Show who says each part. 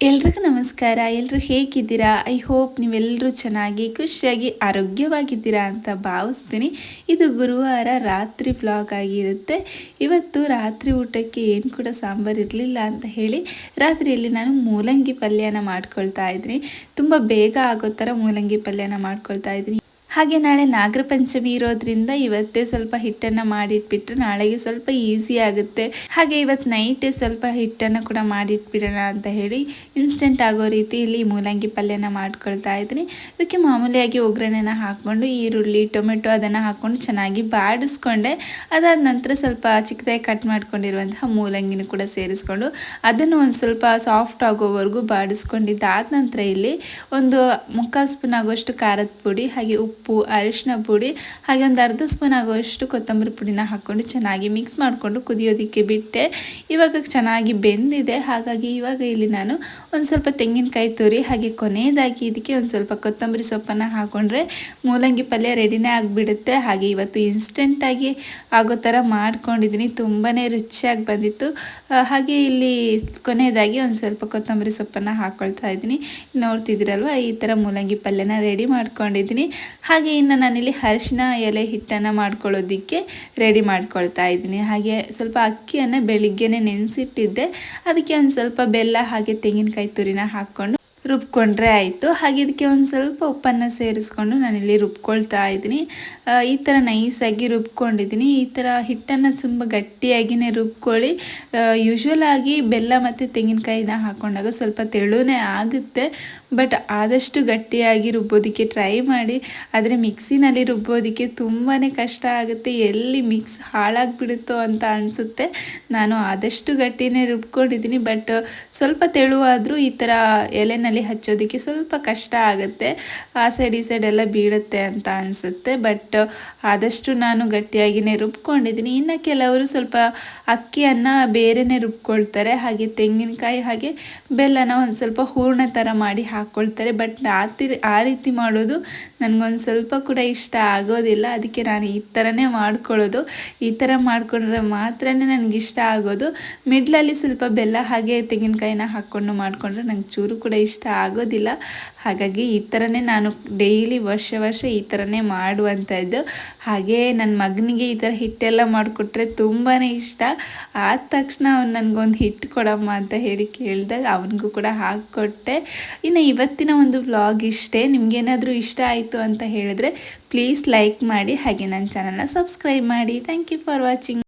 Speaker 1: ಎಲ್ರಿಗೂ ನಮಸ್ಕಾರ ಎಲ್ಲರೂ ಹೇಗಿದ್ದೀರಾ? ಐ ಹೋಪ್ ನೀವೆಲ್ಲರೂ ಚೆನ್ನಾಗಿ, ಖುಷಿಯಾಗಿ, ಆರೋಗ್ಯವಾಗಿದ್ದೀರಾ ಅಂತ ಭಾವಿಸ್ತೀನಿ. ಇದು ಗುರುವಾರ ರಾತ್ರಿ ಬ್ಲಾಗ್ ಆಗಿರುತ್ತೆ. ಇವತ್ತು ರಾತ್ರಿ ಊಟಕ್ಕೆ ಏನು ಕೂಡ ಸಾಂಬಾರು ಇರಲಿಲ್ಲ ಅಂತ ಹೇಳಿ ರಾತ್ರಿಯಲ್ಲಿ ನಾನು ಮೂಲಂಗಿ ಪಲ್ಯನ ಮಾಡ್ಕೊಳ್ತಾ ಇದ್ದೀನಿ. ತುಂಬ ಬೇಗ ಆಗೋ ಥರ ಮೂಲಂಗಿ ಪಲ್ಯನ ಮಾಡ್ಕೊಳ್ತಾ ಇದ್ದೀನಿ. ಹಾಗೆ ನಾಳೆ ನಾಗರ ಪಂಚಮಿ ಇರೋದ್ರಿಂದ ಇವತ್ತೇ ಸ್ವಲ್ಪ ಹಿಟ್ಟನ್ನು ಮಾಡಿಟ್ಬಿಟ್ರೆ ನಾಳೆಗೆ ಸ್ವಲ್ಪ ಈಸಿ ಆಗುತ್ತೆ. ಹಾಗೆ ಇವತ್ತು ನೈಟೇ ಸ್ವಲ್ಪ ಹಿಟ್ಟನ್ನು ಕೂಡ ಮಾಡಿಟ್ಬಿಡೋಣ ಅಂತ ಹೇಳಿ ಇನ್ಸ್ಟೆಂಟ್ ಆಗೋ ರೀತಿ ಇಲ್ಲಿ ಮೂಲಂಗಿ ಪಲ್ಯನ ಮಾಡ್ಕೊಳ್ತಾ ಇದ್ದೀನಿ. ಅದಕ್ಕೆ ಮಾಮೂಲಿಯಾಗಿ ಒಗ್ಗರಣೆನ ಹಾಕ್ಕೊಂಡು ಈರುಳ್ಳಿ, ಟೊಮೆಟೊ ಅದನ್ನು ಹಾಕ್ಕೊಂಡು ಚೆನ್ನಾಗಿ ಬಾಡಿಸ್ಕೊಂಡೆ. ಅದಾದ ನಂತರ ಸ್ವಲ್ಪ ಚಿಕ್ಕದಾಗಿ ಕಟ್ ಮಾಡ್ಕೊಂಡಿರುವಂತಹ ಮೂಲಂಗಿನ ಕೂಡ ಸೇರಿಸ್ಕೊಂಡು ಅದನ್ನು ಒಂದು ಸ್ವಲ್ಪ ಸಾಫ್ಟ್ ಆಗೋವರೆಗೂ ಬಾಡಿಸ್ಕೊಂಡಿದ್ದಾದ ನಂತರ ಇಲ್ಲಿ ಒಂದು ಮುಕ್ಕಾಲು ಸ್ಪೂನ್ ಆಗೋಷ್ಟು ಖಾರದ ಪುಡಿ ಹಾಗೆ ಉಪ್ಪು ಉಪ್ಪು, ಅರಿಶಿನ ಪುಡಿ, ಹಾಗೆ ಒಂದು ಅರ್ಧ ಸ್ಪೂನ್ ಆಗುವಷ್ಟು ಕೊತ್ತಂಬರಿ ಪುಡಿನ ಹಾಕ್ಕೊಂಡು ಚೆನ್ನಾಗಿ ಮಿಕ್ಸ್ ಮಾಡಿಕೊಂಡು ಕುದಿಯೋದಕ್ಕೆ ಬಿಟ್ಟೆ. ಇವಾಗ ಚೆನ್ನಾಗಿ ಬೆಂದಿದೆ. ಹಾಗಾಗಿ ಇವಾಗ ಇಲ್ಲಿ ನಾನು ಒಂದು ಸ್ವಲ್ಪ ತೆಂಗಿನಕಾಯಿ ತುರಿ, ಹಾಗೆ ಕೊನೆಯದಾಗಿ ಇದಕ್ಕೆ ಒಂದು ಸ್ವಲ್ಪ ಕೊತ್ತಂಬರಿ ಸೊಪ್ಪನ್ನು ಹಾಕ್ಕೊಂಡ್ರೆ ಮೂಲಂಗಿ ಪಲ್ಯ ರೆಡಿನೇ ಆಗಿಬಿಡುತ್ತೆ. ಹಾಗೆ ಇವತ್ತು ಇನ್ಸ್ಟೆಂಟಾಗಿ ಆಗೋ ಥರ ಮಾಡ್ಕೊಂಡಿದ್ದೀನಿ. ತುಂಬಾ ರುಚಿಯಾಗಿ ಬಂದಿತ್ತು. ಹಾಗೆ ಇಲ್ಲಿ ಕೊನೆಯದಾಗಿ ಒಂದು ಸ್ವಲ್ಪ ಕೊತ್ತಂಬರಿ ಸೊಪ್ಪನ್ನು ಹಾಕ್ಕೊಳ್ತಾ ಇದ್ದೀನಿ. ನೋಡ್ತಿದ್ದೀರಲ್ವ? ಈ ಥರ ಮೂಲಂಗಿ ಪಲ್ಯನ ರೆಡಿ ಮಾಡ್ಕೊಂಡಿದ್ದೀನಿ. ಇನ್ನು ನಾನಿಲ್ಲಿ ಅರಿಶಿನ ಎಲೆ ಹಿಟ್ಟನ್ನು ಮಾಡ್ಕೊಳ್ಳೋದಕ್ಕೆ ರೆಡಿ ಮಾಡ್ಕೊಳ್ತಾ ಇದ್ದೀನಿ. ಹಾಗೆ ಸ್ವಲ್ಪ ಅಕ್ಕಿಯನ್ನು ಬೆಳಿಗ್ಗೆನೆ ನೆನೆಸಿಟ್ಟಿದ್ದೆ. ಅದಕ್ಕೆ ಒಂದು ಸ್ವಲ್ಪ ಬೆಲ್ಲ ಹಾಗೆ ತೆಂಗಿನಕಾಯಿ ತುರಿನ ಹಾಕ್ಕೊಂಡು ರುಬ್ಕೊಂಡ್ರೆ ಆಯಿತು. ಹಾಗೆ ಇದಕ್ಕೆ ಒಂದು ಸ್ವಲ್ಪ ಉಪ್ಪನ್ನು ಸೇರಿಸ್ಕೊಂಡು ನಾನಿಲ್ಲಿ ರುಬ್ಕೊಳ್ತಾ ಇದ್ದೀನಿ. ಈ ಥರ ನೈಸಾಗಿ ರುಬ್ಕೊಂಡಿದ್ದೀನಿ. ಈ ಥರ ಹಿಟ್ಟನ್ನು ತುಂಬ ಗಟ್ಟಿಯಾಗಿಯೇ ರುಬ್ಕೊಳ್ಳಿ. ಯೂಶ್ವಲ್ ಆಗಿ ಬೆಲ್ಲ ಮತ್ತು ತೆಂಗಿನಕಾಯಿನ ಹಾಕ್ಕೊಂಡಾಗ ಸ್ವಲ್ಪ ತೆಳುನೇ ಆಗುತ್ತೆ. ಬಟ್ ಆದಷ್ಟು ಗಟ್ಟಿಯಾಗಿ ರುಬ್ಬೋದಕ್ಕೆ ಟ್ರೈ ಮಾಡಿ. ಆದರೆ ಮಿಕ್ಸಿನಲ್ಲಿ ರುಬ್ಬೋದಕ್ಕೆ ತುಂಬಾ ಕಷ್ಟ ಆಗುತ್ತೆ. ಎಲ್ಲಿ ಮಿಕ್ಸ್ ಹಾಳಾಗಿಬಿಡುತ್ತೋ ಅಂತ ಅನಿಸುತ್ತೆ. ನಾನು ಆದಷ್ಟು ಗಟ್ಟಿನೇ ರುಬ್ಕೊಂಡಿದ್ದೀನಿ. ಬಟ್ ಸ್ವಲ್ಪ ತೆಳುವಾದರೂ ಈ ಥರ ಎಲೆನಲ್ಲಿ ಹಚ್ಚೋದಕ್ಕೆ ಸ್ವಲ್ಪ ಕಷ್ಟ ಆಗುತ್ತೆ. ಆ ಸೈಡ್ ಈ ಸೈಡ್ ಎಲ್ಲ ಬೀಳುತ್ತೆ ಅಂತ ಅನಿಸುತ್ತೆ. ಬಟ್ ಆದಷ್ಟು ನಾನು ಗಟ್ಟಿಯಾಗಿಯೇ ರುಬ್ಕೊಂಡಿದ್ದೀನಿ. ಇನ್ನು ಕೆಲವರು ಸ್ವಲ್ಪ ಅಕ್ಕಿಯನ್ನು ಬೇರೆನೇ ರುಬ್ಕೊಳ್ತಾರೆ. ಹಾಗೆ ತೆಂಗಿನಕಾಯಿ ಹಾಗೆ ಬೆಲ್ಲನ ಒಂದು ಸ್ವಲ್ಪ ಹೂರ್ಣ ಥರ ಮಾಡಿ ಹಾಕ್ಕೊಳ್ತಾರೆ ಬಟ್ ಆ ಆ ರೀತಿ ಮಾಡೋದು ನನಗೊಂದು ಸ್ವಲ್ಪ ಕೂಡ ಇಷ್ಟ ಆಗೋದಿಲ್ಲ. ಅದಕ್ಕೆ ನಾನು ಈ ಥರನೇ ಮಾಡ್ಕೊಳ್ಳೋದು. ಈ ಥರ ಮಾಡ್ಕೊಂಡ್ರೆ ಮಾತ್ರ ನನಗೆ ಇಷ್ಟ ಆಗೋದು. ಮಿಡ್ಲಲ್ಲಿ ಸ್ವಲ್ಪ ಬೆಲ್ಲ ಹಾಗೆ ತೆಂಗಿನಕಾಯಿನ ಹಾಕ್ಕೊಂಡು ಮಾಡಿಕೊಂಡ್ರೆ ನಂಗೆ ಚೂರು ಕೂಡ ಆಗೋದಿಲ್ಲ. ಹಾಗಾಗಿ ಈ ಥರನೇ ನಾನು ಡೈಲಿ ವರ್ಷ ವರ್ಷ ಈ ಥರನೇ ಮಾಡುವಂಥದ್ದು. ಹಾಗೆ ನನ್ನ ಮಗನಿಗೆ ಈ ಥರ ಹಿಟ್ಟೆಲ್ಲ ಮಾಡಿಕೊಟ್ರೆ ತುಂಬಾ ಇಷ್ಟ. ಆದ ತಕ್ಷಣ ಅವ್ನು ನನಗೊಂದು ಹಿಟ್ಟು ಕೊಡಮ್ಮ ಅಂತ ಹೇಳಿ ಕೇಳಿದಾಗ ಅವನಿಗೂ ಕೂಡ ಹಾಕಿಕೊಟ್ಟೆ. ಇನ್ನು ಇವತ್ತಿನ ಒಂದು ವ್ಲಾಗ್ ಇಷ್ಟೇ. ನಿಮಗೇನಾದರೂ ಇಷ್ಟ ಆಯಿತು ಅಂತ ಹೇಳಿದ್ರೆ ಪ್ಲೀಸ್ ಲೈಕ್ ಮಾಡಿ ಹಾಗೆ ನನ್ನ ಚಾನಲ್ನ ಸಬ್ಸ್ಕ್ರೈಬ್ ಮಾಡಿ. Thank you for watching